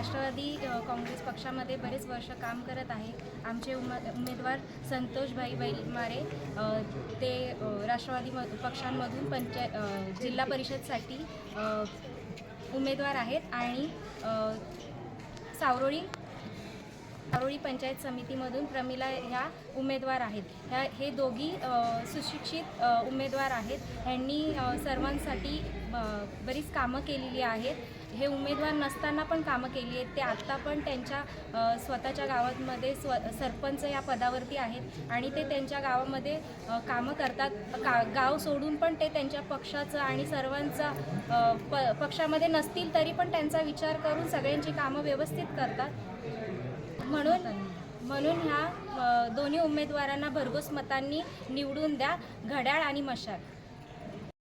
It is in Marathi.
राष्ट्रवादी काँग्रेस पक्षामध्ये बरेच वर्ष काम करत आहे. आमचे उमेदवार संतोषभाई बैलमारे ते राष्ट्रवादी पक्षांमधून पंचाय जिल्हा परिषदसाठी उमेदवार आहेत. आणि सावरोळी आरोळी पंचायत समितीमधून प्रमिला ह्या उमेदवार आहेत. ह्या हे दोघी सुशिक्षित उमेदवार आहेत. यांनी सर्वांसाठी बरीच कामं केलेली आहेत. हे उमेदवार नसताना पण कामं केली आहेत. ते आत्ता पण त्यांच्या स्वतःच्या गावामध्ये स्व सरपंच या पदावरती आहेत आणि ते त्यांच्या गावामध्ये कामं करतात. का गाव सोडून पण ते त्यांच्या पक्षाचं आणि सर्वांचा प पक्षामध्ये नसतील तरी पण त्यांचा विचार करून सगळ्यांची कामं व्यवस्थित करतात. म्हणून म्हणून ह्या दोन्ही उमेदवारांना भरघोस मतांनी निवडून द्या घड्याळ आणि मशाल.